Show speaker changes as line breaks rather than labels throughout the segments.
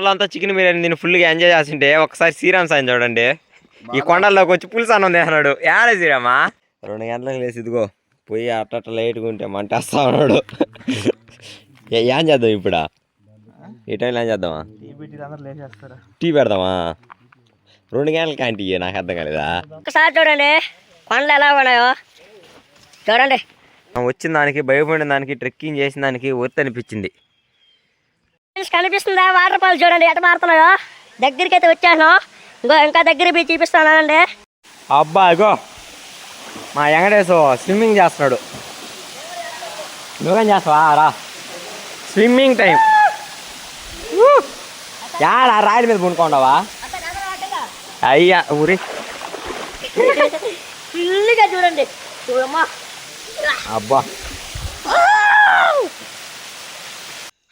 వాళ్ళంతా చికెన్ బిర్యానీ దీన్ని ఫుల్గా ఎంజాయ్ చేస్తుంటే ఒకసారి శ్రీరామ్ సాయం చూడండి. ఈ కొండల్లోకి వచ్చి పులుసు అన్నం తిన్నాడు ఏడే శ్రీరామా? రెండు గంటలకు లేసి ఇదిగో పోయి అట్ట లైట్గా ఉంటే మంట వస్తా ఉన్నాడు. ఏ- ఏం చేద్దాం ఇప్పుడా? ఈ టైంలో ఏం చేద్దామా? టీ పెడదామా? రెండు గంటలకి ఆంటీ నాకు అర్థం కాలేదా?
ఒకసారి చూడండి కొండలు ఎలా ఉన్నాయో. చూడండి.
వచ్చిన దానికి భయపడిన దానికి ట్రెక్కింగ్ చేసిన దానికి వర్త్ అనిపించింది.
కనిపిస్తుందా వాటర్ ఫాల్స్ చూడండి ఎట మారుతున్నాయో. దగ్గరికి అయితే వచ్చాను ఇంకో ఇంకా దగ్గర పోయి చూపిస్తానండి.
అబ్బా ఇగో మా వెంకటేశ్ స్విమ్మింగ్ చేస్తున్నాడు. నువ్వేం చేస్తావా? రా. Swimming time. యాడా రాయల మీద పుండుకోండావా అయ్యా ఊరి.
ఫుల్గా చూడండి.
అబ్బా.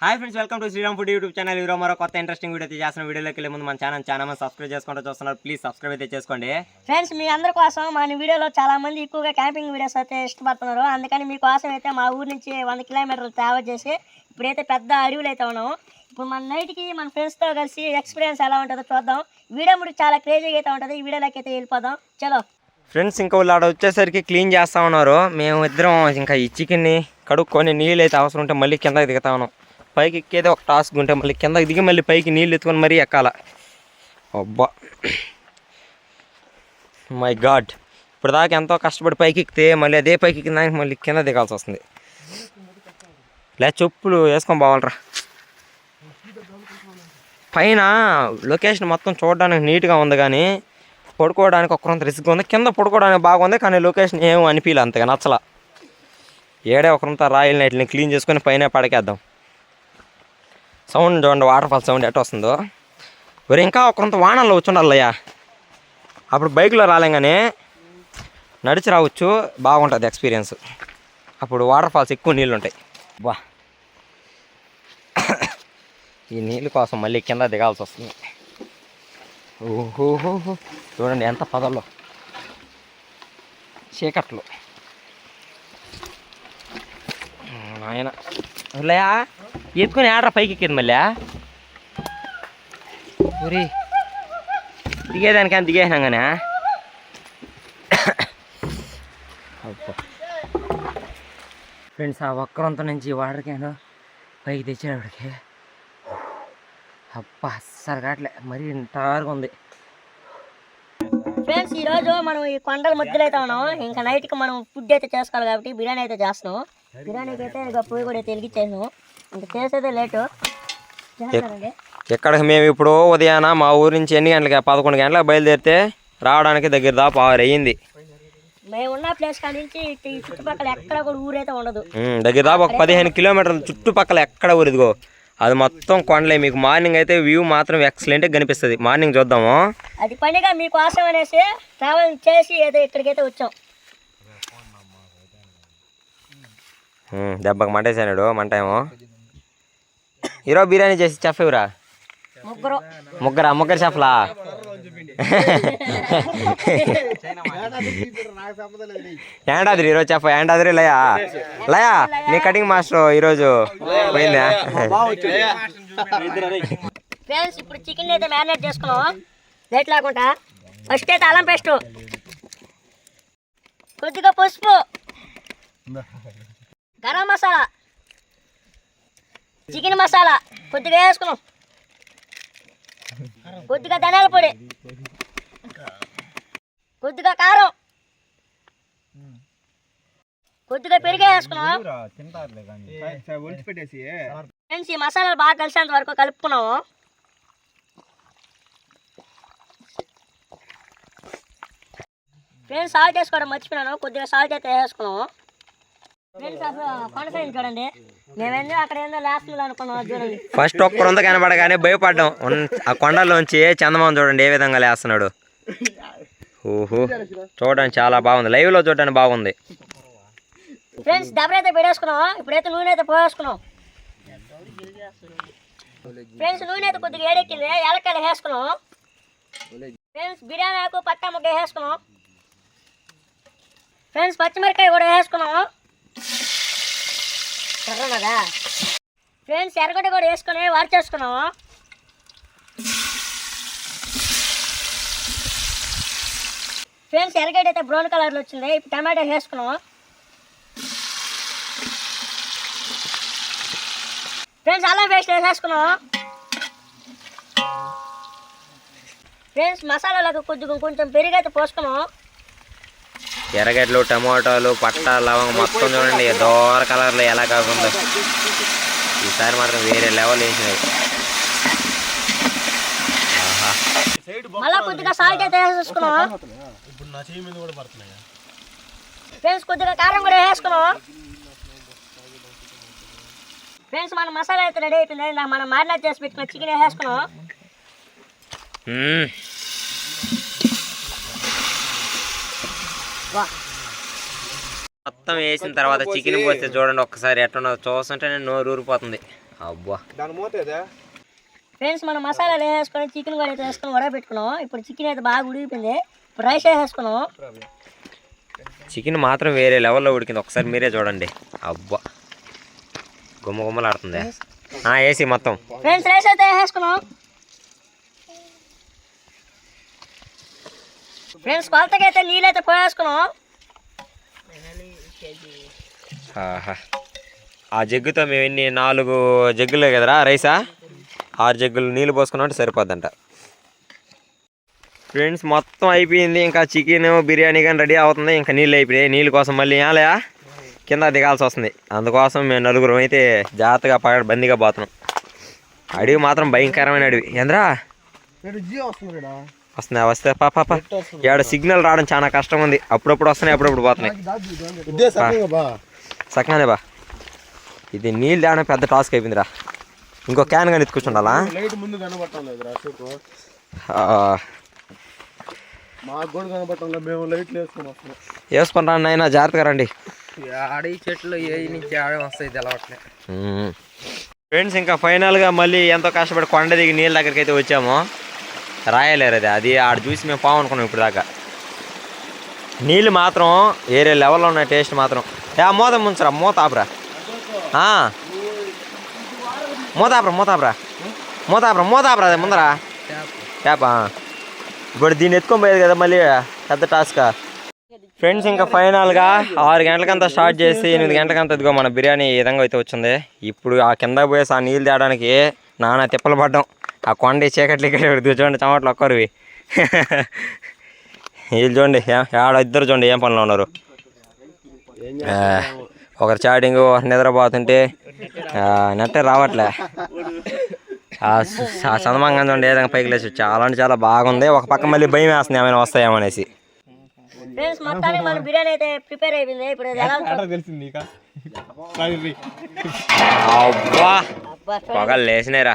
Hi friends welcome to Sriram food YouTube channel. ఈరోజు మరో కొత్త ఇంట్రెస్టింగ్ వీడియో చేస్తున్న వీడియోలోకి వెళ్ళే ముందు మన ఛానల్. చాలా మంది సబ్స్క్రైబ్ చేసుకుంటూ చూస్తున్నారు. ప్లీజ్ సబ్స్క్రైబ్ అయితే చేసుకోండి.
ఫ్రెండ్స్ మీ అందరి కోసం మన వీడియోలో చాలా మంది ఎక్కువగా క్యాంపింగ్ వీడియోస్ అయితే ఇష్టపడుతున్నారు. అందుకని మీకోసం అయితే మా ఊరు నుంచి వంద కిలోమీటర్లు ట్రావెల్ చేసి ఇప్పుడైతే పెద్ద అడవులు అయితే ఉన్నాము ఇప్పుడు మన నైట్కి మన ఫ్రెండ్స్తో కలిసి ఎక్స్పీరియన్స్ ఎలా ఉంటుందో చూద్దాం. వీడియో ముడి చాలా క్రేజీగా అయితే ఉంటుంది. ఈ వీడియోలోకి అయితే వెళ్ళిపోదాం. చలో.
ఫ్రెండ్స్ ఇంకా వాళ్ళు ఆడ వచ్చేసరికి క్లీన్ చేస్తా ఉన్నారు. మేము ఇద్దరం ఇంకా ఈ చికెన్ని కడుక్కొని నీళ్ళు అయితే అవసరం ఉంటే మళ్ళీ కిందకి దిగుతా ఉన్నాం. పైకి ఎక్కేదే ఒక టాస్క్ ఉంటే మళ్ళీ కిందకి దిగి మళ్ళీ పైకి నీళ్ళు ఎత్తుకొని మరీ ఎక్కాల. అబ్బా. మై గాడ్ ఇప్పుడు దాకా ఎంతో కష్టపడి పైకి ఎక్కితే మళ్ళీ అదే పైకి ఎక్కిందానికి మళ్ళీ కింద దిగాల్సి వస్తుంది. లే చెప్పులు వేసుకొని పోవాలరా. పైన లొకేషన్ మొత్తం చూడడానికి నీట్గా ఉంది కానీ పడుకోవడానికి ఒక్కరంత రిస్క్ ఉంది. కింద పడుకోవడానికి బాగుంది కానీ లొకేషన్ ఏం అనిపించలే అంతగా నచ్చల. ఏడే ఒకరంతా రాయల్ నైట్ని క్లీన్ చేసుకొని పైన పడకేద్దాం. సౌండ్ చూడండి వాటర్ఫాల్ సౌండ్ ఎట్ వస్తుందో. మరి ఇంకా ఒకరంత వానల్లో వచ్చుండాలయ్యా అప్పుడు బైక్లో రాలేం కానీ నడిచి రావచ్చు బాగుంటుంది ఎక్స్పీరియన్స్ అప్పుడు వాటర్ ఫాల్స్ ఎక్కువ నీళ్ళు ఉంటాయి బా. ఈ నీళ్ళ కోసం మళ్ళీ కింద దిగాల్సి వస్తుంది. ఓహోహో చూడండి ఎంత పదల్లో. చీకట్లు. ఆయన లేయా ఎత్తుకొని ఆడరా పైకి ఎక్కింది మళ్ళీ ఊరి దిగేదానికి దిగేసినాం కానీ ఫ్రెండ్స్ ఆ ఒక్కరంత నుంచి వాటర్ క్యాన్ పైకి తెచ్చేటప్పటికి అబ్బా అస్సలు కావట్లే మరీ ఇంతవరకు ఉంది.
ఫ్రెండ్స్ ఈ రోజు మనం ఈ కొండల మధ్యలో అయితే ఉన్నాం. ఇంకా నైట్కి మనం ఫుడ్ అయితే చేసుకోవాలి కాబట్టి బిర్యానీ అయితే చేస్తున్నాం. బిర్యానీకి అయితే ఇక పొయ్యి కూడా ఇంకా చేసేదే లేటు. చేస్తానండి
మేము ఇప్పుడు ఉదయాన మా ఊరు నుంచి ఎన్ని గంటలకి పదకొండు గంటలకు బయలుదేరితే రావడానికి దగ్గర దా పావు అయ్యింది
ప్లేస్ కాడి నుంచి చుట్టుపక్కల ఎక్కడ కూడా ఊరైతే ఉండదు.
దగ్గర దాకా ఒక పదిహేను కిలోమీటర్ల చుట్టుపక్కల ఎక్కడ ఊరిదిగో అది మొత్తం కొండలే మీకు మార్నింగ్ అయితే వ్యూ మాత్రం ఎక్సలెంట్గా కనిపిస్తుంది. మార్నింగ్ చూద్దాము.
అది పనిగా మీకోసం అనేసి ట్రావెల్ చేసి ఏదో ఇక్కడికైతే వచ్చాం.
దెబ్బకి మంటేసాడు మంట ఏమో ఈరోజు బిర్యానీ చేసి చెఫ్ ఇవ్వరా
ముగ్గురు.
ముగ్గురా? ముగ్గురు చెఫ్లా ఏంటాద్రి ఈరోజు చెఫ్ ఏంటాద్రి లయా? లయా నీ కటింగ్ మాస్టర్ ఈరోజు పోయిందా?
ఫ్రెండ్స్ ఇప్పుడు చికెన్ అయితే మ్యారినేట్ చేసుకున్నాం. లేట్ లేకుండా ఫస్ట్ అయితే అల్లం పేస్ట్. కొద్దిగా పసుపు. గరం మసాలా. చికెన్ మసాలా. కొద్దిగా వేసుకున్నాం. కొద్దిగా ధనియాల పొడి. కొద్దిగా కారం. కొద్దిగా పెరిగే వేసుకున్నాం ఫ్రెండ్స్ ఈ మసాలాలు బాగా కలిసేంత వరకు కలుపుకున్నాము. ఫ్రెండ్స్ సాల్ట్ వేసుకోవడం మర్చిపోయినాను. కొద్దిగా సాల్ట్ అయితే వేసుకున్నాము.
ఫస్ట్ ఒక్కరంతా కనబడగానే భయపడ్డాం. ఆ కొండలోంచి చందమామ చూడండి ఏ విధంగా లేస్తున్నాడు. ఓహో చూడడానికి చాలా బాగుంది. లైవ్లో చూడడానికి బాగుంది.
ఫ్రెండ్స్ దెబ్బ అయితే పెట్టేసుకున్నాం ఇప్పుడైతే నూనె అయితే పోసేసుకున్నాం ఫ్రెండ్స్ నూనె అయితే కొద్దిగా ఏడెక్కింది. ఏలక్కాయలు వేసుకున్నాం. ఫ్రెండ్స్ బిర్యానీ ఆకు పట్టా ముగ్గ వేసుకున్నాం. ఫ్రెండ్స్ పచ్చిమిరకాయ కూడా వేసుకున్నాం. కదా ఫ్రెండ్స్ ఎర్రగడ్డ కూడా వేసుకొని వాడు చేసుకున్నాము. ఫ్రెండ్స్ ఎర్రగడ్డ అయితే బ్రౌన్ కలర్లో వచ్చింది. ఇప్పుడు టమాటా వేసుకున్నాము. ఫ్రెండ్స్ అల్లం పేస్ట్ వేసేసుకున్నాము. ఫ్రెండ్స్ మసాలాలకు కొద్దిగా కొంచెం పెరిగైతే పోసుకున్నాము.
ఎర్రగడ్డలు టమోటాలు పట్ట లవంగం మొత్తం చూడండి. దోర కలర్లో ఎలా కాకుండా ఈసారి మాత్రం వేరే లెవెల్ వేసినాయి.
మళ్ళా కొద్దిగా సాల్ట్ అయితే వేసేసుకున్నాం
ఇప్పుడు నా చేయి మీద కూడా పడుతున్నాయి?
ఫ్రెండ్స్ కొద్దిగా కారం కూడా వేసుకున్నాం ఫ్రెండ్స్ మన మసాలా అయితే రెడీ అయిపోయింది. మనం మ్యారినేట్ చేసి పెట్టుకున్న చికెన్ వేసేసుకున్నాం
మొత్తం వేసిన తర్వాత చికెన్ పోస్తే చూడండి ఒక్కసారి ఎట్లా చూస్తుంటే నేను నోరు ఊరిపోతుంది. అబ్బా.
ఫ్రెండ్స్ మనం మసాలాలు వేసుకొని చికెన్ కూడా అయితే వేసుకొని ఉడకబెట్టుకున్నాం ఇప్పుడు చికెన్ అయితే బాగా ఉడికిపోయింది. ఇప్పుడు రైస్ వేసేసుకున్నాం
చికెన్ మాత్రం వేరే లెవెల్లో ఉడికింది. ఒకసారి మీరే చూడండి. అబ్బా. గుమ్మ గుమ్మలాడుతుంది. ఆ, వేసి మొత్తం.
ఫ్రెండ్స్ రైస్ అయితే వేసేసుకున్నాం ఫ్రెండ్స్ కొలతకి అయితే నీళ్ళు అయితే పోయేసుకున్నాం.
ఆహా. ఆ జగ్గుతో మేము ఎన్ని నాలుగు జగ్గులే కదరా రైసా? ఆరు జగ్గులు నీళ్ళు పోసుకున్నట్టు సరిపోద్దంట. ఫ్రెండ్స్ మొత్తం అయిపోయింది. ఇంకా చికెన్ బిర్యానీ కానీ రెడీ అవుతుంది. ఇంకా నీళ్ళు అయిపోయాయి. నీళ్ళ కోసం మళ్ళీ ఏలయా కింద దిగాల్సి వస్తుంది. అందుకోసం మేము నలుగురం అయితే జాగ్రత్తగా పగ బందీగా పోతున్నాం. అడవి మాత్రం భయంకరమైన అడవి. ఏంద్రా? వస్తున్నాయి వస్తే పా పాప ఇక్కడ సిగ్నల్ రావడం చాలా కష్టం ఉంది అప్పుడప్పుడు వస్తున్నాయి అప్పుడప్పుడు పోతున్నాయి. సక్కనే బా. ఇది నీళ్ళు తేవడం పెద్ద టాస్క్ అయిపోయిందిరా. ఇంకో క్యాన్ కానీ ఎత్తుకుంటుండాలా రండి అయినా జాగ్రత్తగా రండి.
ఆడి చెట్లు ఏ నుంచి ఆడే వస్తాయి తెలవట్లే.
ఫ్రెండ్స్ ఇంకా ఫైనల్గా మళ్ళీ ఎంతో కష్టపడి కొండ దిగి నీళ్ళ దగ్గరికి అయితే వచ్చాము. రాయలేరు అది. అది ఆడ చూసి మేము పాము అనుకున్నాం ఇప్పుడు దాకా నీళ్ళు మాత్రం వేరే లెవెల్లో ఉన్నాయి టేస్ట్ మాత్రం. ఏ మూత ముంచరా మూత ఆపరా. ఆ. మూత ఆపరా మూత అదే ముందరా. ట్యాపా. ఇప్పుడు దీన్ని ఎత్తుకొని పోయేది కదా మళ్ళీ పెద్ద టాస్క్. ఫ్రెండ్స్ ఇంకా ఫైనల్గా ఆరు గంటలకంతా స్టార్ట్ చేసి ఎనిమిది గంటలకంతా ఇదిగో మన బిర్యానీ ఈ విధంగా అయితే వచ్చింది. ఇప్పుడు ఆ కింద పోయేసి ఆ నీళ్ళు తేయడానికి నానా తిప్పలు పడ్డాం. ఆ కొండ చీకట్లు ఇక్కడ చూడండి చమట్లు ఒక్కరివి. వీళ్ళు చూడండి ఆడ ఇద్దరు చూడండి ఏం పనిలో ఉన్నారు. ఒకరు చాటింగ్ ఒకరు నిద్రపోతుంటే ఆ, నెట్టే రావట్లే. సందమంగా చూడండి ఏ విధంగా పైకి లేచి చాలా అంటే చాలా బాగుంది. ఒక పక్క మళ్ళీ భయం వేస్తుంది ఏమైనా వస్తాయేమో అనేసి.
ఫ్రెండ్స్ మొత్తానికి మన బిర్యానీ అయితే ప్రిపేర్ అయిపోయింది. ఇప్పుడు ఇది ఎలా ఉంటుందో-
తెలిసింది నీక?
అబ్బా
అబ్బా
పొగలు లేచినాయిరా.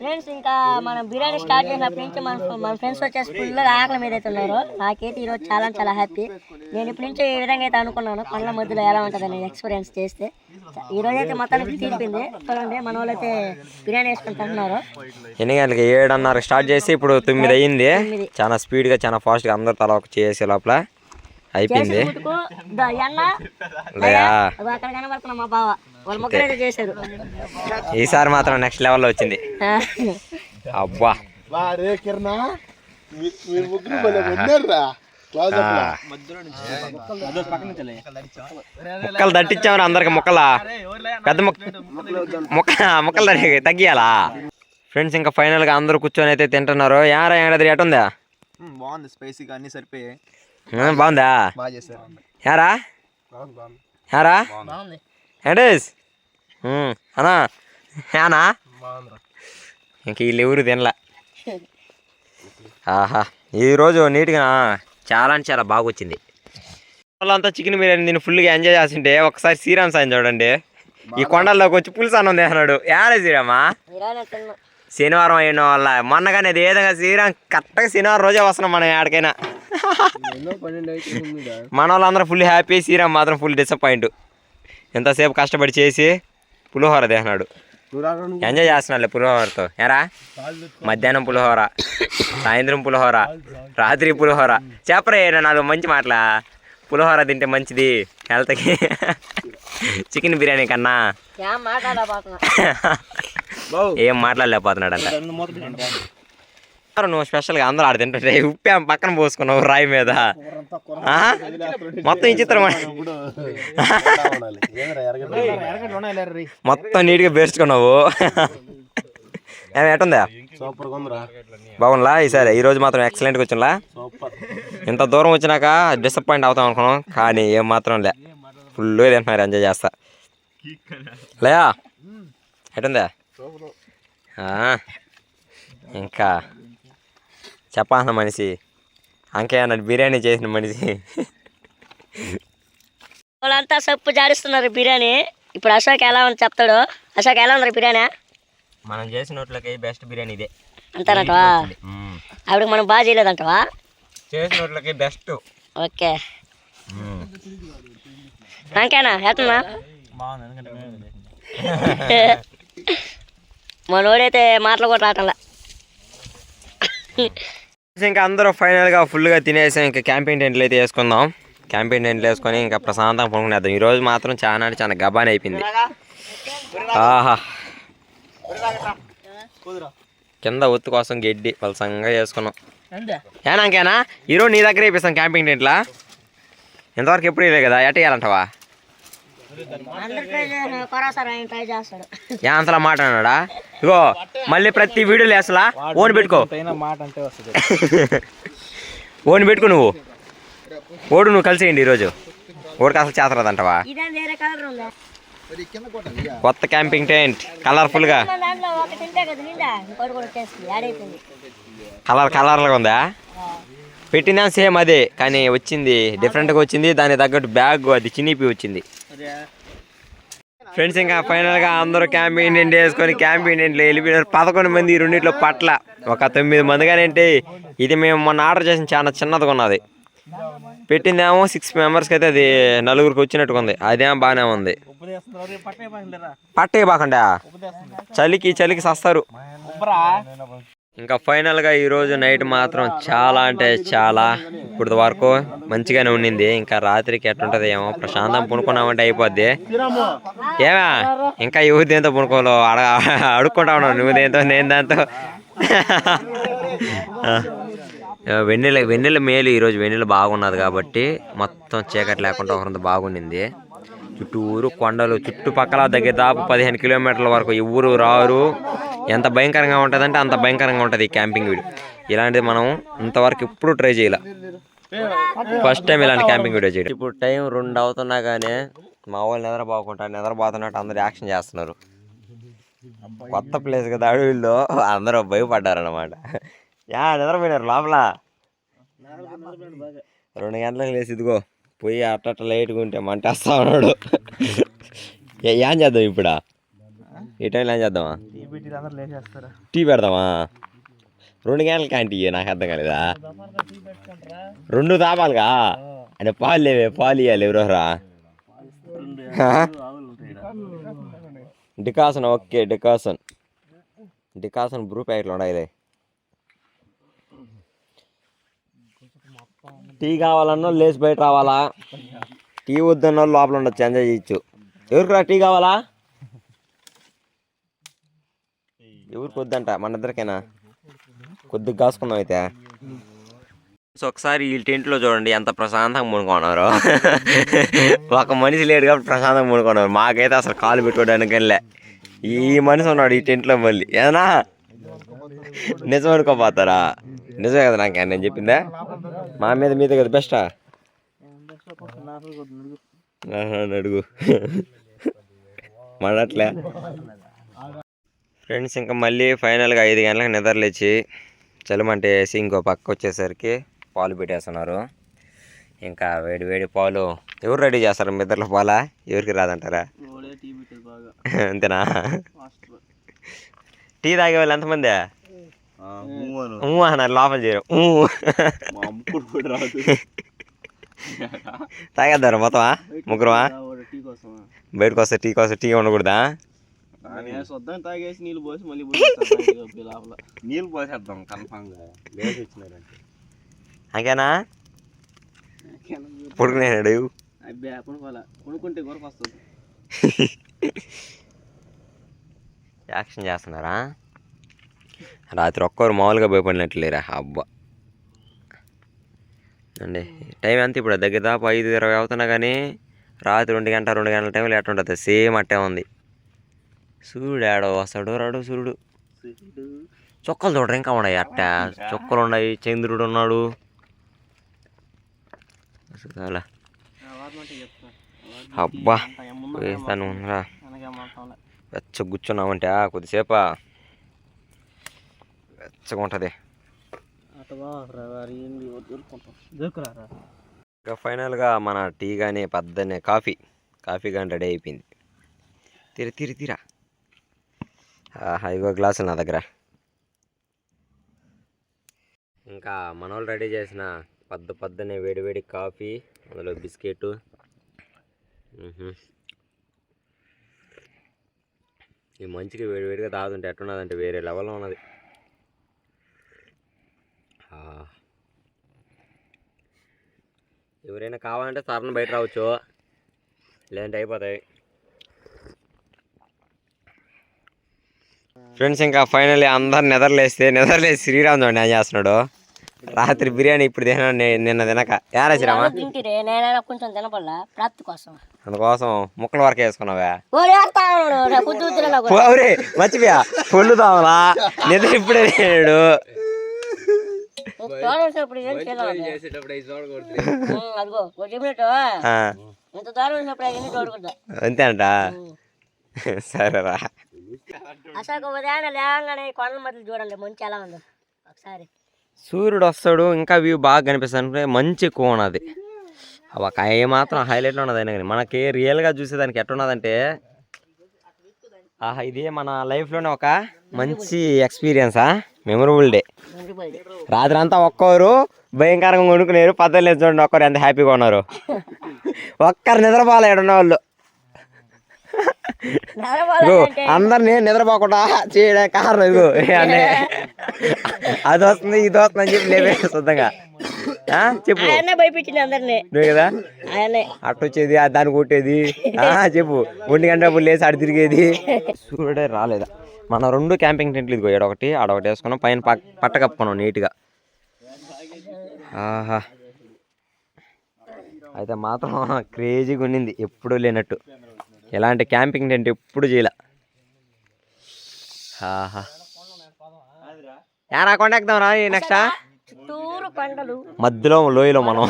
ఫ్రెండ్స్ ఇంకా మనం బిర్యానీ స్టార్ట్ చేసినప్పటి నుంచి మన మన ఫ్రెండ్స్ వచ్చేసి ఫుల్గా ఆకలి మీద అయితే ఉన్నారు. నాకైతే ఈరోజు చాలా చాలా హ్యాపీ నేను ఇప్పటి నుంచి ఈ విధంగా అయితే అనుకున్నాను కొండల మధ్యలో ఎలా ఉంటుందని ఎక్స్పీరియన్స్ చేస్తే. ఈ రోజు అయితే మొత్తానికి తీరిపోయింది. చూడండి మన వాళ్ళు అయితే బిర్యానీ వేసుకుని తింటున్నారు
ఎన్ని గంటలకి? ఏడున్నర స్టార్ట్ చేసి ఇప్పుడు తొమ్మిది అయ్యింది. చాలా స్పీడ్గా చాలా ఫాస్ట్గా అందరూ తల ఒక చేసే లోపల అయిపోయింది.
అక్కడ కనబడుతున్నా మా బావ.
ఈసారి మాత్రం నెక్స్ట్ లెవెల్లో వచ్చింది. అబ్బా. ముక్కలు తట్టించామని అందరికి ముక్కలా? పెద్ద ముక్క ముక్క ముక్కలు తగ్గి తగ్గియాలా? ఫ్రెండ్స్ ఇంకా ఫైనల్గా అందరూ కూర్చొని అయితే తింటున్నారు. యారా ఏడాది ఎటు ఉందా?
బాగుంది. స్పైసీగా అన్ని సరిపోయాయి
బాగుందా? యారా? యారా?
బాగుంది.
ఏంటిస్ అనా యానా?
బాగుందిరా
ఇంక వీళ్ళు ఎవరు తినలే. ఆహా. ఈరోజు నీట్గా చాలా అంటే చాలా బాగా వచ్చింది వాళ్ళంతా చికెన్ బిర్యానీ నేను ఫుల్గా ఎంజాయ్ చేస్తుంటే ఒకసారి శ్రీరామ్ సాయం చూడండి. ఈ కొండల్లోకి వచ్చి పులుసు అన్నం తిన్నాడు ఏడే శ్రీరామా? శనివారం అయిన వల్ల మొన్నగానే అది ఏదైనా శ్రీరామ్ కరెక్ట్గా శనివారం రోజే వస్తున్నాం మనం ఎక్కడికైనా
ఉంది
మన వాళ్ళందరూ ఫుల్ హ్యాపీ శ్రీరామ్ మాత్రం ఫుల్ డిసప్పాయింట్ ఎంతసేపు కష్టపడి చేసి పులిహోర
రాకుండా
ఎంజాయ్ చేస్తున్నాడులే పులిహోరతో. ఎరా? మధ్యాహ్నం పులిహోర సాయంత్రం పులిహోర రాత్రి పులిహోర. చెప్పరే నాలుగు మంచి మాటలా? పులిహోర తింటే మంచిది హెల్త్కి. చికెన్ బిర్యానీ కన్నా.
ఏం మాట్లాడబోతున్నా
ఏం మాట్లాడలేకపోతున్నాడంట. నువ్వు స్పెషల్గా అందరూ ఆడ తింటుంటే? ఉప్పి పక్కన పోసుకున్నావు రాయి మీద? మొత్తం ఈ చిత్రం మొత్తం నీట్గా పేర్చుకున్నావు
ఉందిరా.
బాగుందా ఈసారి ఈ రోజు మాత్రం ఎక్సలెంట్గా
సూపర్
ఇంత దూరం వచ్చినాక డిసప్పాయింట్ అవుతాం అనుకున్నాం కానీ ఏం మాత్రం లే. ఫుల్ తింటున్నారు ఎంజాయ్ చేస్తా. లేయా ఎటుందా ఇంకా చెప్పాలన్న మనిషి. అంకేమన్నా బిర్యానీ చేసిన మనిషి.
వాళ్ళంతా సప్పు జాడిస్తున్నారు బిర్యానీ. ఇప్పుడు అశోక్ ఎలా ఉంది చెప్తాడు. అశోక్ ఎలా ఉంది బిర్యానీ?
మనం చేసినట్లకి బెస్ట్ బిర్యానీ ఇదే.
అంతేనంటవా ఆవిడకి మనం బాగా చేయలేదంటవా?
చేసినట్లకి బెస్ట్
ఓకే. నాకేనా ఎట్లా మనోడైతే మాటలు కూడా రావటంలా.
ఇంకా అందరూ ఫైనల్గా ఫుల్గా తినేసాం ఇంకా క్యాంపింగ్ టెంట్లు అయితే వేసుకుందాం. క్యాంపింగ్ టెంట్లు వేసుకొని ఇంకా ప్రశాంతంగా పడుకునేద్దాం. ఈరోజు మాత్రం చాలా అంటే చాలా గబాన్ అయిపోయింది. ఆహా. కింద ఒత్తు కోసం గడ్డి పలసంగా వేసుకున్నాం. ఏనాకేనా ఈరోజు నీ దగ్గర వేపిస్తాం క్యాంపింగ్ టెంట్లా ఇంతవరకు ఎప్పుడు వేయలే కదా? ఎట్ట వేయాలంటావా? అంతలా మాట అన్నాడా ఇగో మళ్ళీ ప్రతి వీడియోలో అసలు ఓన్ పెట్టుకో.
మాట అంటే వస్తుంది.
ఓన్ పెట్టుకో నువ్వు. ఓడు నువ్వు కలిసేయండి ఈరోజు. ఓడికి అసలు చేతరాదంటావా?
ఇదే వేరే కలర్ ఉందా?
కొత్త క్యాంపింగ్ టెంట్ కలర్ఫుల్గా కలర్ కలర్గా ఉందా? పెట్టినా సేమ్ అదే కానీ వచ్చింది డిఫరెంట్గా వచ్చింది దాని తగ్గట్టు బ్యాగ్ అది చినిపి వచ్చింది. ఫ్రెండ్స్ ఇంకా ఫైనల్గా అందరూ క్యాంపింగ్ టెంట్ వేసుకొని క్యాంపింగ్ టెంట్లో వెళ్ళిపోయినారు. పదకొండు మంది రెండింటిలో రెండిట్లో పట్ల. ఒక తొమ్మిది మందిగానేంటి ఇది మేము మొన్న ఆర్డర్ చేసిన చాలా చిన్నదిగా ఉన్నది పెట్టిందేమో సిక్స్ మెంబర్స్కి అయితే అది నలుగురికి వచ్చినట్టుగా ఉంది. అదేమో బాగానే ఉంది. పట్టే బాకుండా చలికి చలికి సస్తారు. ఇంకా ఫైనల్గా ఈరోజు నైట్ మాత్రం చాలా అంటే చాలా ఇప్పుడు వరకు మంచిగానే ఉండింది. ఇంకా రాత్రికి ఎట్టుంటది ఏమో ప్రశాంతం పునుకున్నామంటే అయిపోద్ది. ఏమా ఇంకా ఎవరు దేంతో పునుకోలో అడగ అడుక్కుంటా ఉన్నావు నువ్వు దేంతో? నేను దాంతో? వెన్నెల వెన్నెల మేలు ఈరోజు వెన్నెల బాగున్నది కాబట్టి మొత్తం చీకటి లేకుండా ఒకరింత బాగుండింది. చుట్టూరు కొండలు చుట్టుపక్కల దగ్గర దాపు పదిహేను కిలోమీటర్ల వరకు ఎవరు రారు. ఎంత భయంకరంగా ఉంటుందంటే అంత భయంకరంగా ఉంటుంది ఈ క్యాంపింగ్ వీడియో. ఇలాంటిది మనం ఇంతవరకు ఎప్పుడు ట్రై చేయలే. ఫస్ట్ టైం ఇలాంటి క్యాంపింగ్ వీడియో చేయడం. ఇప్పుడు టైం రెండు అవుతున్నా కానీ మా వాళ్ళు నిద్రపోకుండా నిద్రపోతున్నట్టు అందరు యాక్షన్ చేస్తున్నారు. కొత్త ప్లేస్ కదా అడవిలో అందరూ భయపడ్డారనమాట యా నిద్రపోయినారు లోపల. రెండు గంటలకు లేచి ఇదిగో. పోయి అట్ట లైట్గా ఉంటే మంటేస్తా ఉన్నాడు. ఏ- ఏం చేద్దాం ఇప్పుడా? ఈ టైంలో ఏం చేద్దామా? టీ పెడదామా? రెండు గంటల ఆంటీ నాకు అర్థం కాలేదా? రెండు తాపాలుగా అంటే పాలు లేవే పాలు ఇవ్వాలి ఎవరోరా decoction okay decoction. Decoction Bru ప్యాకెట్లు ఉండాలి టీ కావాలన్నా లేచి బయట రావాలా? టీ వద్దన్న లోపల ఉండొచ్చు ఎంజాయ్ చేయొచ్చు. ఎవరికి రా టీ కావాలా? ఎవరికి వద్దంట? మన ఇద్దరికైనా. కొద్దిగా కాసుకుందాం అయితే. సో ఒకసారి ఈ టెంట్లో చూడండి ఎంత ప్రశాంతంగా మునుకున్నారు. ఒక మనిషి లేడు కాబట్టి ప్రశాంతంగా మునుకున్నారు. మాకైతే అసలు కాలు పెట్టుకోవడానికి వెళ్ళే ఈ మనిషి ఉన్నాడు ఈ టెంట్లో మళ్ళీ. ఏదన్నా? నిజం అనుకోపోతారా? నిజమే కదా నాకు నేను చెప్పిందా మా మీద మీద కదా బెస్టా? అడుగు. మనట్లే ఫ్రెండ్స్ ఇంకా మళ్ళీ ఫైనల్గా ఐదు గంటలకు నిద్రలేచి చలిమంట వేసి ఇంకో పక్క వచ్చేసరికి పాలు పెట్టేస్తున్నారు. ఇంకా వేడి వేడి పాలు. ఎవరు రెడీ చేస్తారు మీ ఇద్దరిలో పాలా? ఎవరికి రాదంటారా? అంతేనా? టీ తాగే వాళ్ళు ఎంతమంది? అన్నారు లోపల చేయరు తాగేద్దారు మొత్తమా ముగ్గురమా బయటకు వస్తే టీ కోసం టీ ఉండకూడదా
తాగేసి నీళ్ళు పోసి మళ్ళీ లోపల. నీళ్ళు పోసేద్దాం కన్ఫామ్గా. లేచి వచ్చినారంటే.
అంకేనా పడుకునేనాడు.
అబ్బే వస్తుంది.
యాక్షన్ చేస్తున్నారా? రాత్రి ఒక్కరు మామూలుగా భయపడినట్లేరా? అబ్బా. అండి టైం ఎంత ఇప్పుడు? దగ్గర దాపు ఐదు ఇరవై అవుతున్నా కానీ రాత్రి రెండు గంట రెండు గంటల టైంలో ఎట్ట ఉంటుంది? సేమ్ అట్టే ఉంది. సూర్యుడు ఆడో వస్తాడు రాడు సూర్యుడు చొక్కలు చూడరు ఇంకా ఉన్నాయి అట్ట. చొక్కలు ఉన్నాయి చంద్రుడు ఉన్నాడు. అసలు. అబ్బా వేస్తాను రా వెచ్చ కూర్చున్నామంటే ఆ కొద్దిసేపా. వెచ్చగా ఉంటుంది ఇంకా ఫైనల్గా మన టీ కానీ పద్దనే కాఫీ. కాఫీ కానీ రెడీ అయిపోయింది. తీర తీర తీరా. ఇగో గ్లాసులు నా దగ్గర. ఇంకా మనోళ్ళు రెడీ చేసిన పద్ద పద్దనే వేడి వేడి కాఫీ అందులో బిస్కెట్ ఈ మంచిగా వేడి వేడిగా తాగుతుంటే ఎట్టున్నదంటే వేరే లెవెల్లో ఉన్నది. ఎవరైనా కావాలంటే సరణ బయట రావచ్చు. లేదంటే అయిపోతాయి. ఫ్రెండ్స్ ఇంకా ఫైనల్లీ అందరు నిద్రలేస్తే నిద్రలేసి శ్రీరామ్ చూడండి ఏం చేస్తున్నాడు. రాత్రి బిర్యానీ ఇప్పుడు తిన నిన్న తినక. యారా శ్రీరామా
కొంచెం తినపడలా ప్రాప్తి కోసం.
అందుకోసం ముక్కల వరకు వేసుకున్నావా. మర్చిపోయా? ఫుల్ తావలా నిద్ర ఇప్పుడే లేడు
ఇప్పుడు ఏం చేయాలి
చేసేటప్పుడు ఐదు చూడకూడదు
ఉమ్, అదిగో ఓ చెప్పినట్టు
ఆ,
ఇంత దూరం ఉన్నప్పుడు అవన్నీ చూడకూడదు
అంతే అంట? సరేరా.
అసలు లేవగానే ఈ కొండల మధ్యలో చూడండి మంచి ఎలా ఉందో. ఒకసారి.
సూర్యుడు వస్తాడు ఇంకా వ్యూ బాగా కనిపిస్తుంది మంచి ఎక్కువ ఉన్నది. ఒక ఏ మాత్రం హైలైట్లో ఉన్నది అయినా కానీ మనకి రియల్గా చూసేదానికి ఎట్టున్నదంటే ఆహా ఇది మన లైఫ్లోనే ఒక మంచి ఎక్స్పీరియన్సా మెమరబుల్ డే రాత్రి అంతా ఒక్కరు భయంకరంగా వండుకునేరు. పద్దలు చూడండి ఒక్కరు ఎంత హ్యాపీగా ఉన్నారు. ఒక్కరు నిద్రపోలేడు ఉన్న వాళ్ళు అందరినీ నిద్రపోకుండా చేయడానికి కారణం ఇగో అనే అది వస్తుంది ఇది వస్తుంది అని చెప్పి లేవే ఆ, చెప్పు. నువ్వు కదా? దాన్ని కొట్టేది. ఆ, చెప్పు. ఒంటి గంట లేచి ఆడ తిరిగేది. సూర్యుడే రాలేదా? మన రెండు క్యాంపింగ్ టెంట్లు ఇదిగో ఈడ ఒకటి ఆడ ఒకటి వేసుకున్నాం. పైన పట్ట కప్పుకున్నాం నీట్గా. ఆహా. అయితే మాత్రం క్రేజీగా ఉండింది ఎప్పుడూ లేనట్టు. ఇలాంటి క్యాంపింగ్ టెంట్ ఎప్పుడు చేయలే. ఆహా. యారా కొండ ఎక్కుదాం రా నెక్స్ట్ మధ్యలో లోయలో మనం.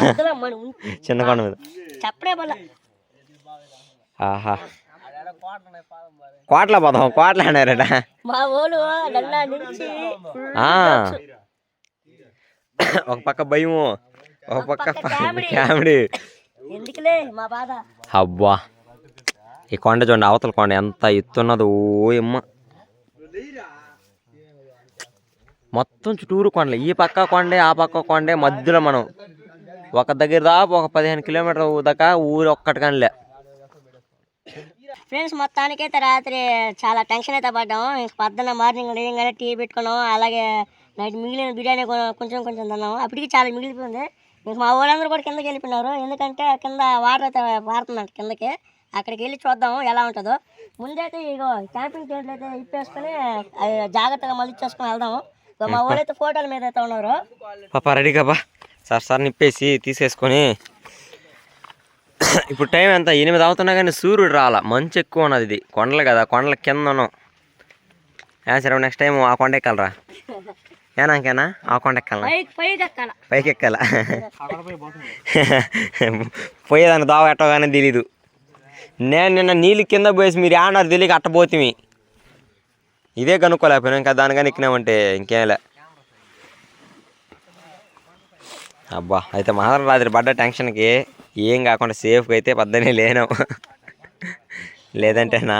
చిన్న కొండ మీద. ఆహా. కోట్ల పోదాం కోట్ల అన్నారట. ఒక పక్క భయము ఒక పక్క కామెడీ.
ఎందుకులే మా బాధ?
అబ్బా. ఈ కొండ చూడండి అవతల కొండ ఎంత ఎత్తున్నదో ఓయమ్మ మొత్తం చుట్టూరు కొండలు. ఈ పక్క కొండే ఆ పక్క కొండే మధ్యలో మనం ఒక దగ్గర దాకా ఒక పదిహేను కిలోమీటర్ దాకా ఊరు ఒక్కటి కానిలే.
ఫ్రెండ్స్ మొత్తానికైతే రాత్రి చాలా టెన్షన్ అయితే పడ్డాము. ఇంక పొద్దున్న మార్నింగ్ లేయంగానే టీ పెట్టుకున్నాం అలాగే నైట్ మిగిలిన బిర్యానీ కొంచెం కొంచెం తిన్నాము. అప్పటికి చాలా మిగిలిపోయింది. ఇంక మా వాళ్ళందరూ కూడా కిందకి వెళ్ళిపోయినారు. ఎందుకంటే కింద వాటర్ అయితే పారుతుందంట కిందకి. అక్కడికి వెళ్ళి చూద్దాం ఎలా ఉంటుందో. ముందైతే ఇగో క్యాంపింగ్ టెంట్లు అయితే ఇప్పేసుకొని జాగ్రత్తగా మళ్ళీ చేసుకొని వెళ్దాము. మా వాళ్ళైతే ఫోటోల మీద అయితే ఉన్నారు.
పాప రెడీగా బా సార్ సార్ నిప్పేసి తీసేసుకొని ఇప్పుడు టైం ఎంత? ఎనిమిది అవుతున్నా కానీ సూర్యుడు రాల. మంచు ఎక్కువ ఉన్నది ఇది. కొండలు కదా కొండల కింద ఉన్నాం. ఏ సరే నెక్స్ట్ టైం ఆ కొండ ఎక్కాలరా. ఏనాకేనా ఆ కొండ
ఎక్కాల.
పైకి ఎక్కాల? పోయేదాన్ని దావ ఎట్టగానే తెలీదు. నేను నిన్న నీళ్ళు కింద పోయేసి మీరు ఏమన్నారు తెలియక అట్టపోతిమి. ఇదే కనుక్కోలేకపోయినా ఇంకా దానికని ఎక్కినామంటే ఇంకేంలే అబ్బా అయితే మాత్రం రాత్రి పడ్డ టెన్షన్కి ఏం కాకుండా సేఫ్గా అయితే పద్దనే లేను. లేదంటేనా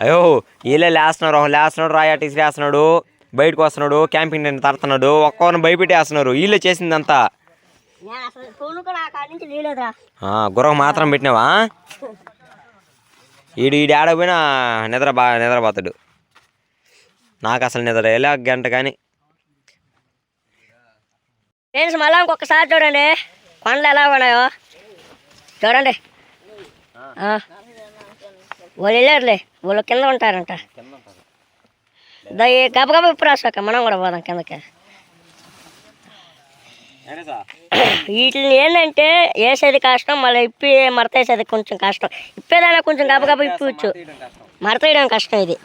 అయ్యో వీళ్ళే లేస్తున్నాడు ఒక లేస్తున్నాడు రాయా టీసీ వేస్తున్నాడు బయటకు వస్తున్నాడు క్యాంపింగ్ టెంట్ తడుతున్నాడు ఒక్కొక్కరిని భయపెట్టేస్తున్నారు వీళ్ళే చేసిందంతా.
నేను
గుర్రం మాత్రం పెట్టినావా? ఈడు ఈడు ఆడపోయినా నిద్ర బాగా నిద్రపోతాడు. నాకు అసలు నిద్ర ఎలా గంట కానీ.
ఫ్రెండ్స్ మళ్ళీ ఇంకొకసారి చూడండి. కొండలు ఎలా ఉన్నాయో. చూడండి. వాళ్ళు వెళ్ళారులే. వాళ్ళు కింద ఉంటారంట. దా గబగబ ఇప్పుడు రాసాక మనం కూడా పోదాం కిందకి. వీటిని ఏంటంటే వేసేది కష్టం మళ్ళీ ఇప్పి మరత వేసేది కొంచెం కష్టం. ఇప్పేదైనా కొంచెం గబగబ ఇప్పవచ్చు మరత వేయడం కష్టం ఇది.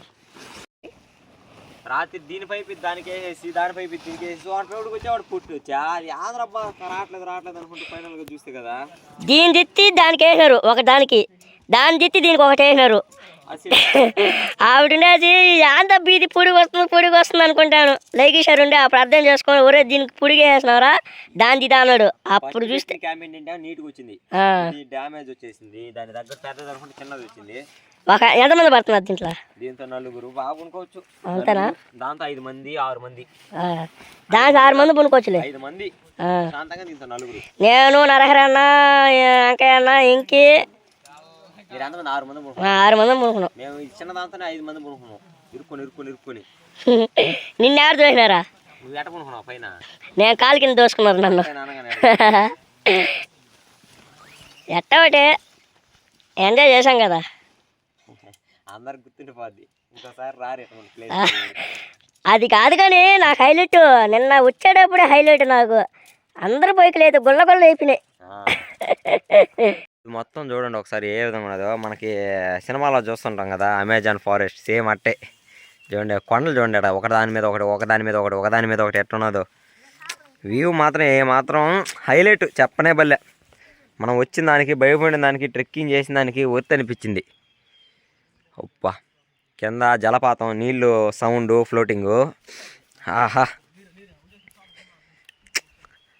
రాత్రి దీని పైపు దానికి వేసేసి దాని పైపు దీనికి వేసి వాడు పేపడికి వచ్చేవాడు పుట్టు వచ్చా అది ఆంధ్రబ్బా రావట్లేదు రావట్లేదు అనుకుంటే ఫైనల్గా చూస్తే కదా.
దీని తిత్తి దానికి వేసినారు ఒక దానికి. దాని తిత్తి దీనికి ఒకటి వేసినారు.
అసలు
ఆవిడ ఉండేది ఆంధ్ర బీది పొడిగి వస్తుంది పొడిగి వస్తుంది అనుకుంటాను. లైకిషారు ఉండే అప్పుడు అర్థం చేసుకొని ఒరే దీనికి పొడిగి వేసినారా దాని అన్నాడు. అప్పుడు చూస్తే
క్యాంపెయిన్ ఏంటంటే నీట్గా వచ్చింది. డ్యామేజ్ వచ్చేసింది దాని దగ్గర పెద్దది అనుకుంటే చిన్నది వచ్చింది.
ఒక ఎంతమంది పడుతున్నారు దీంట్లో?
దీంతో నలుగురు. బాగునుకోవచ్చు
అంతేనా?
దాంతో ఐదు మంది ఆరు మంది.
దానికి ఆరు మంది పునుకోవచ్చులే
ఐదు మంది. దీంతో నలుగురు.
నేను నరహరన్న వెంకయ్య అన్న ఇంకి
ఆరు మంది
ఆరు మంది
మేము చిన్న దాంతోనే ఐదు మంది పడుకున్నాం ఇరుక్కొని ఇరుక్కొని ఇరుక్కొని.
నిన్న ఎవరు చూసినారా
నువ్వు ఎట పడుకున్నావు పైన?
నేను కాలు కింద దోసుకున్నారు నన్ను. ఎట్ట ఒకటి? ఎంజాయ్ చేశాం కదా.
అందరికి గుర్తుండిపోద్ది. ఇంకోసారి రారు ఎటువంటి ప్లేస్
అది కాదు కానీ నాకు హైలైట్. నిన్న వచ్చేటప్పుడే హైలైట్ నాకు. అందరు బైక్ లేదు గుల్ల గుల్ల అయిపోయినాయి.
ఇది మొత్తం చూడండి ఒకసారి ఏ విధంగా ఉన్నదో. మనకి సినిమాలో చూస్తుంటాం కదా అమెజాన్ ఫారెస్ట్ సేమ్ అట్టే. చూడండి కొండలు చూడండి అక్కడ. ఒక దాని మీద ఒకటి ఒక దాని మీద ఒకటి ఒక దాని మీద ఒకటి ఎట్టున్నదో వ్యూ మాత్రం ఏ మాత్రం హైలైట్ చెప్పనే బల్లే. మనం వచ్చిన దానికి భయపడిన దానికి ట్రెక్కింగ్ చేసిన దానికి వర్త్ అనిపించింది. అబ్బా. కింద జలపాతం నీళ్ళు సౌండ్ ఫ్లోటింగు. ఆహా.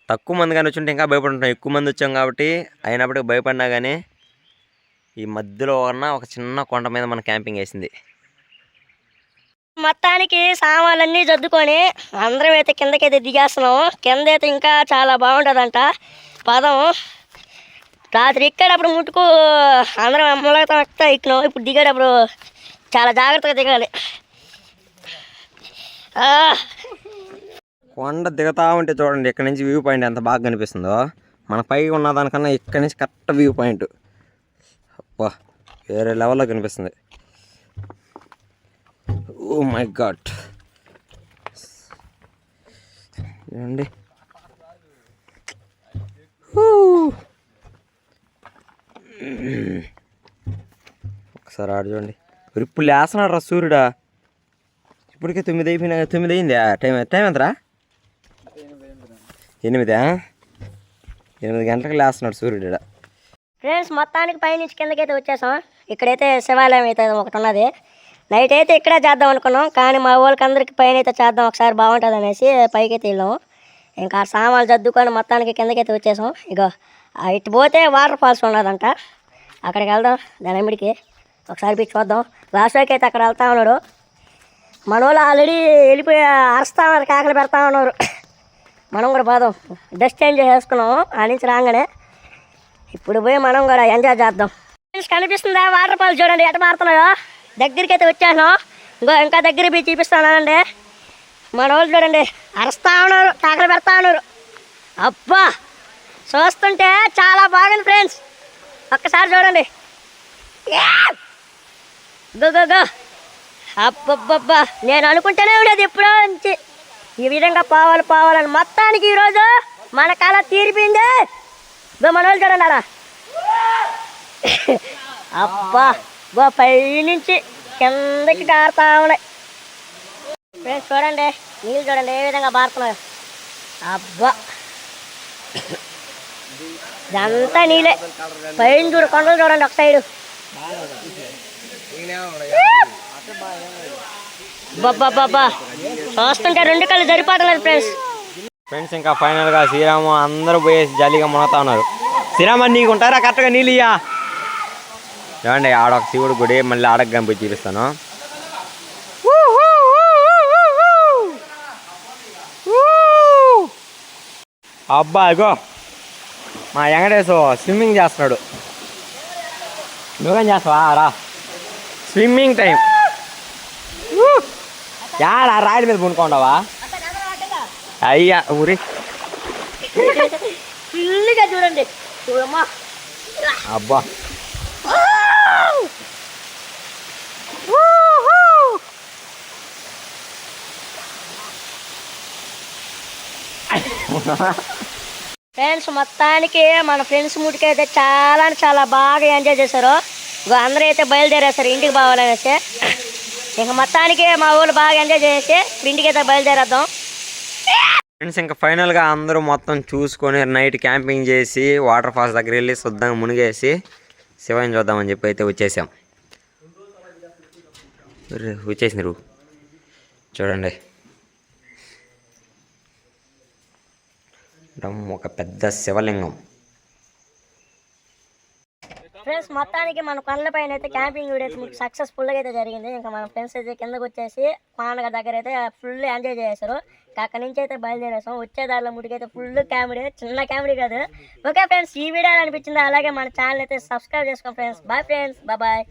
తక్కువ మంది కానీ వచ్చుంటే ఇంకా భయపడుంటాం ఎక్కువ మంది వచ్చాం కాబట్టి అయినప్పటికీ భయపడినా కానీ ఈ మధ్యలో ఉన్న ఒక చిన్న కొండ మీద మన క్యాంపింగ్ వేసింది.
మొత్తానికి సామాన్లన్నీ సర్దుకొని అందరం అయితే కిందకైతే దిగేస్తున్నాం. కింద అయితే ఇంకా చాలా బాగుంటుందంట. పదం. రాత్రి ఎక్కేటప్పుడు ముట్టుకు అందరం అమ్మలతో అట్లా ఎక్కినాం. ఇప్పుడు దిగేటప్పుడు చాలా జాగ్రత్తగా దిగాలి.
కొండ దిగుతా ఉంటే చూడండి ఇక్కడ నుంచి వ్యూ పాయింట్ ఎంత బాగా కనిపిస్తుందో. మన పై ఉన్న దానికన్నా ఇక్కడ నుంచి కరెక్ట్ వ్యూ పాయింట్ అబ్బా వేరే లెవెల్లో కనిపిస్తుంది. ఓ మై గాడ్ చూడండి హూ. ఒకసారి ఆడు చూడండి. ఇప్పుడు లేస్తున్నాడు రా సూర్యుడా. ఇప్పటికే తొమ్మిది అయిపోయినా తొమ్మిది అయింది. టైం టైం ఎంతరా? ఎనిమిదా? ఎనిమిది గంటలకు లేస్తున్నాడు సూర్యుడు
ఫ్రెండ్స్ మొత్తానికి పైనుంచి కిందకైతే వచ్చేసాం. ఇక్కడైతే శివాలయం అయితే ఒకటి ఉన్నది. నైట్ అయితే ఇక్కడే చేద్దాం అనుకున్నాం. కానీ మా వాళ్ళకి అందరికి పైన అయితే చేద్దాం ఒకసారి బాగుంటుంది అనేసి పైకి అయితే వెళ్ళాము. ఇంకా ఆ సామాన్లు సర్దుకొని మొత్తానికి కిందకైతే వచ్చేసాం. ఇగో ఇటు పోతే వాటర్ ఫాల్స్ ఉన్నదంట. అక్కడికి వెళ్దాం దానిమిడికి ఒకసారి పోయి చూద్దాం. లాస్ట్లోకి అయితే అక్కడ వెళ్తా ఉన్నాడు. మన వాళ్ళు ఆల్రెడీ వెళ్ళిపోయి అరుస్తా ఉన్నారు కాకలు పెడతా ఉన్నారు. మనం కూడా పోదాం. డస్ట్ చేంజ్ చేసుకున్నాం. ఆ నుంచి రాగానే ఇప్పుడు పోయి మనం కూడా ఎంజాయ్ చేద్దాం. ఫ్రెండ్స్ కనిపిస్తుందా? వాటర్ ఫాల్స్ చూడండి. ఎట మారుతున్నాయో? దగ్గరికి అయితే వచ్చాను ఇంకో ఇంకా దగ్గర పోయి చూపిస్తానండి. మన వాళ్ళు చూడండి. అరుస్తా ఉన్నారు కాకలు పెడతా ఉన్నారు. అబ్బా! చూస్తుంటే చాలా బాగుంది ఫ్రెండ్స్. ఒక్కసారి చూడండి. యా! Go go go. అబ్బబ్బబ్బా. నేను అనుకుంటేనే ఉండేది ఎప్పుడో నుంచి. ఈ విధంగా పోవాలి పోవాలని మొత్తానికి ఈరోజు మన కళ తీరిపోయింది. గో మన వాళ్ళు చూడండి అలా. అబ్బా. గో పై నుంచి కిందకి కారుతా ఉన్నాయి. ఫ్రెండ్స్ చూడండి. నీళ్ళు చూడండి ఏ విధంగా పారుతున్నాయో అబ్బా. ఇదంతా నీళ్ళే. పైన చూడు కొండలు చూడండి ఒక సైడు. బాబా చూస్తుంటే రెండు కళ్ళు సరిపోవట్లేదు ఫ్రెండ్స్
ఫ్రెండ్స్ ఇంకా ఫైనల్గా శ్రీరాము అందరూ పోయేసి జాలీగా మునగుతా ఉన్నారు. శ్రీరామ నీకు ఉంటారా? కరెక్ట్గా నీళ్ళు ఇయ్యా. చూడండి ఆడొక శివుడు గుడి మళ్ళీ ఆడకు గంపి చూపిస్తాను అబ్బా ఇగో. మా వెంకటేశ్ స్విమ్మింగ్ చేస్తున్నాడు. నువ్వేం చేస్తావా? రా. Swimming time. యాడా రాయల మీద పునుకోండావా అయ్యా ఊరి.
ఫుల్గా చూడండి. చూడమ్మా.
అబ్బా.
ఫ్రెండ్స్ మొత్తానికి మన ఫ్రెండ్స్ ముడికి అయితే చాలా చాలా బాగా ఎంజాయ్ చేశారు. అందరూ అయితే బయలుదేరేస్తారు ఇంటికి పోవాలనేసి ఇంకా మొత్తానికి మా ఊళ్ళు బాగా ఎంజాయ్ చేసి ఇంటికి అయితే బయలుదేరేద్దాం.
ఫ్రెండ్స్ ఇంకా ఫైనల్గా అందరూ మొత్తం చూసుకొని నైట్ క్యాంపింగ్ చేసి వాటర్ ఫాల్స్ దగ్గర వెళ్ళి శుద్ధంగా మునిగేసి శివాయిని చూద్దామని చెప్పి అయితే వచ్చేసాం. వచ్చేసినారు వచ్చేసింది చూడండి. ఒక పెద్ద శివలింగం.
ఫ్రెండ్స్ మొత్తానికి మన కొండలపైన అయితే క్యాంపింగ్ వీడియో మీకు సక్సెస్ఫుల్గా అయితే జరిగింది. ఇంకా మన ఫ్రెండ్స్ అయితే కిందకు వచ్చేసి పాండగ దగ్గర అయితే ఫుల్ ఎంజాయ్ చేశారు. ఇంకా అక్కడి నుంచి అయితే బయలుదేరేసాం. వచ్చే దారిలో ముడికైతే ఫుల్ కామెడీ చిన్న కామెడీ కాదు. ఓకే ఫ్రెండ్స్ ఈ వీడియో అనిపించింది అలాగే మన ఛానల్ అయితే సబ్స్క్రైబ్ చేసుకోండి ఫ్రెండ్స్ బాయ్ ఫ్రెండ్స్ బాయ్